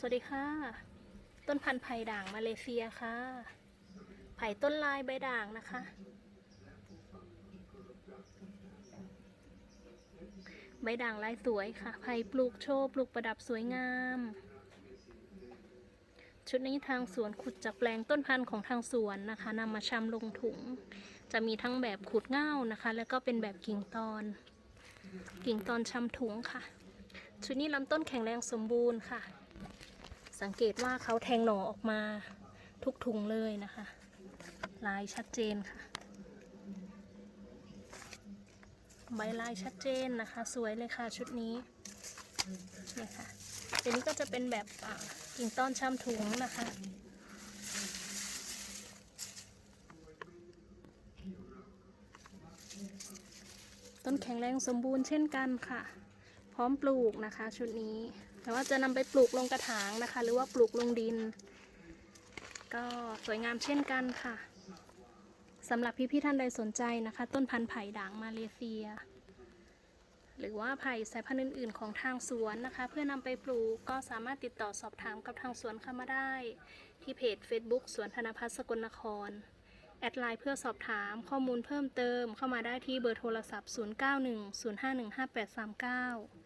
สวัสดีค่ะ ต้นพันธุ์ไผ่ด่างมาเลเซียค่ะ ไผ่ต้นลายใบด่างนะคะ ใบด่างลายสวยค่ะ ไผ่ปลูกโชว์ปลูกประดับสวยงาม ชุดนี้ทางสวนขุดจากแปลงต้นพันธุ์ของทางสวนนะคะนำมาชำลงถุง จะมีทั้งแบบขุดเง่านะคะ แล้วก็เป็นแบบกิ่งตอน กิ่งตอนชำถุงค่ะชุดนี้ลำต้นแข็งแรงสมบูรณ์ค่ะ สังเกตว่าเขาแทงหน่อออกมาทุกถุงเลยนะคะ ลายชัดเจนค่ะ ใบลายชัดเจนนะคะ สวยเลยค่ะชุดนี้นี่ค่ะตัวนี้ก็จะเป็นแบบกิ่งต้อนช้ำถุงนะคะ ต้นแข็งแรงสมบูรณ์เช่นกันค่ะ พร้อมปลูกนะคะ ชุดนี้ แต่ว่าจะนำไปปลูกลงกระถางนะคะ หรือว่าปลูกลงดิน ก็สวยงามเช่นกันค่ะสำหรับพี่ๆท่านใดสนใจนะคะ ต้นพันธุ์ไผ่ด่างมาเลเซีย หรือว่าไผ่สายพันธุ์อื่น ๆ ของทางสวนนะคะ เพื่อนำไปปลูกก็สามารถติดต่อสอบถามกับทางสวนเข้ามาได้ ที่เพจ Facebook สวนธนพัฒน์สกลนครแอดไลน์เพื่อสอบถามข้อมูลเพิ่มเติมเข้ามาได้ที่เบอร์โทรศัพท์ 0910515839ห